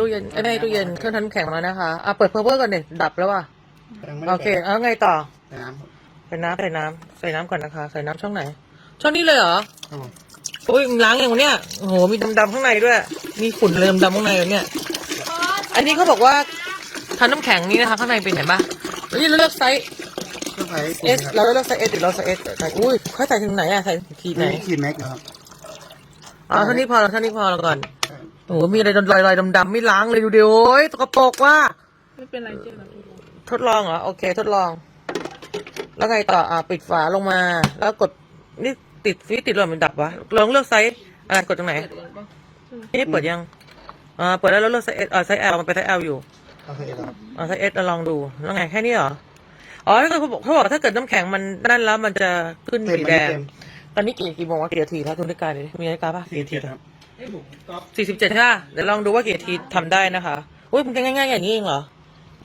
ตู้เย็นไอ้ในตู้เย็นเครื่องทำน้ำแข็งมาแล้วนะคะอะเปิดเพิ่มก่อนดิดับแล้วว่ะยังไม่โอได้เคเอาไงต่อใส่น้ำครับใส่น้ำใส่น้ำใส่น้ำก่อนนะคะใส่น้ำช่องไหน ช่องนี้เลยเหรอครับผมโอ้ยล้างอย่างเนี้ยโอ้โหมีดำๆข้างในด้วย มีฝุ่นเริ่มดำข้างในอยู่เนี่ย อันนี้เขาบอกว่าทำน้ำแข็งนี้นะคะข้างในเป็นไหนบ้างอันนี้เราเลือกไซส์ก็ใส่เอสเราเลือกไซส์เอสหรือเราไซส์เอสใส่อุ้ยเขาใส่ถึงไหนอะใส่ขีดไหนขีดแม็กนะครับ อ๋อเท่านี้พอแล้วเท่านี้พอแล้วก่อน โอ้โหมีอะไรลอยๆดำๆไม่ล้างเลยดูดิโอ้ยตกปรกว่า ไม่เป็นไรเจ๊นะทดลองเหรอโอเค ทดลอง แล้วไงต่ออ่าปิดฝาลงมา แล้วกดนี่ติดฟีติดลมมันดับวะลองเลือกไซส์อะไรกดตรงไหนเปิดเองปะนี่เปิดยังอ่าเปิดแล้วแล้วเลือกไซส์เอสอ่าไซส์ L มันเป็นไซส์ L อยู่โอเคครับอ่าไซส์ S ลองดูแล้วไงแค่นี้เหรออ๋อถ้าเขาบอกเขาบอกถ้าเกิดน้ำแข็งมันนั่นแล้วมันจะขึ้นเต็มสีมันแดไม่งเต็มตอนนี้กี่กี่โมงวะกี่นาทีแล้วทุนนิการเลยมีนาฬิกาปะกี่นาทีครับ สี่สิบเจ็ดค่ะเดี๋ยวลองดูว่ากี่นาทีทำได้นะคะอุ้ยมันจะง่ายๆอย่างนี้เองเหรอ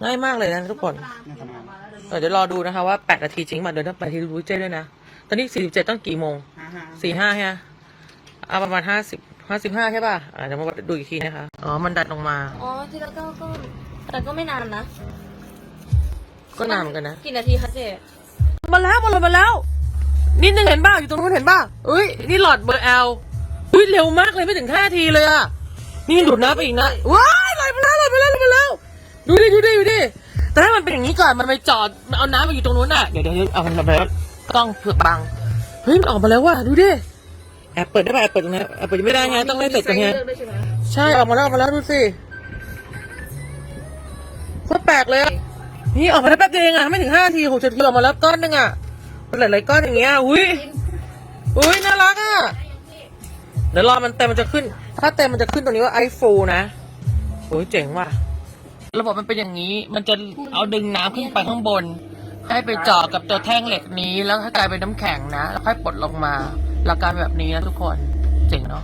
ง่ายมากเลยนะทุกคนน่าจะมาเออเดี๋ยวรอดูนะคะว่าแปดนาทีจริงป่ะเดินถ้าแปดนาทีรู้เจ้ด้วยนะ ตอนนี้สี่สิบเจ็ดต้องกี่โมงห้าห้าสี่ห้าใช่ไหมเอาประมาณห้าสิบห้าสิบห้าใช่ป่ะอ่าเดี๋ยวมาดูอีกทีนะคะ อ๋อ มันดัดลงมา อ๋อ ทีละก็ก็แต่ก็ไม่นานนะ ก็นานเหมือนกันนะ กี่นาทีคะเจ๊มาแล้วมาแล้วมาแล้ว นิดนึงเห็นป่ะอยู่ตรงนู้นเห็นป่ะเอ้ย นี่หลอดเบอร์แอล อุ้ยเร็วมากเลยไม่ถึงห้านาทีเลยอะนี่ดูดน้ำไปอีกนะว้ายไหลไปแล้วไหลไปแล้วไหลไปแล้ว ดูดิดูดิดูดิแต่ถ้ามันเป็นอย่างนี้ก่อนมันไปจอดมันเอาน้ำมาอยู่ตรงนู้นอะเดี๋ยวเดี๋ยวเดี๋ยวเอามันมาแล้วกล้องเผือกบังเฮ้ยมันออกมาแล้วว่ะดูดิแอบเปิดได้ป่ะแอบเปิดตรงนี้แอบเปิดยังไม่ได้ไงต้องให้เสร็จก่อนไงเลือกด้วยใช่ไหมใช่ออกมาแล้วออกมาแล้วดูสิโคตรแปลกเลยอะนี่ออกมาได้แป๊บเดียวเองอะไม่ถึงห้านาทีหกเจ็ดทีออกมาแล้วก้อนหนึงอะเป็นหลายๆก้อนอย่างเงี้ยอุ้ยอุ้ยน่ารักอะ เดี๋ยวรอมันเต็มมันจะขึ้น ถ้าเต็มมันจะขึ้นตรงนี้ว่าไอฟูนะโอ้ยเจ๋งว่ะ ระบบมันเป็นอย่างนี้ มันจะเอาดึงน้ำขึ้นไปข้างบน ให้ไปเจาะกับตัวแท่งเหล็กนี้ แล้วให้กลายเป็นน้ำแข็งนะ แล้วค่อยปลดลงมา หลักการแบบนี้นะทุกคน เจ๋งเนาะ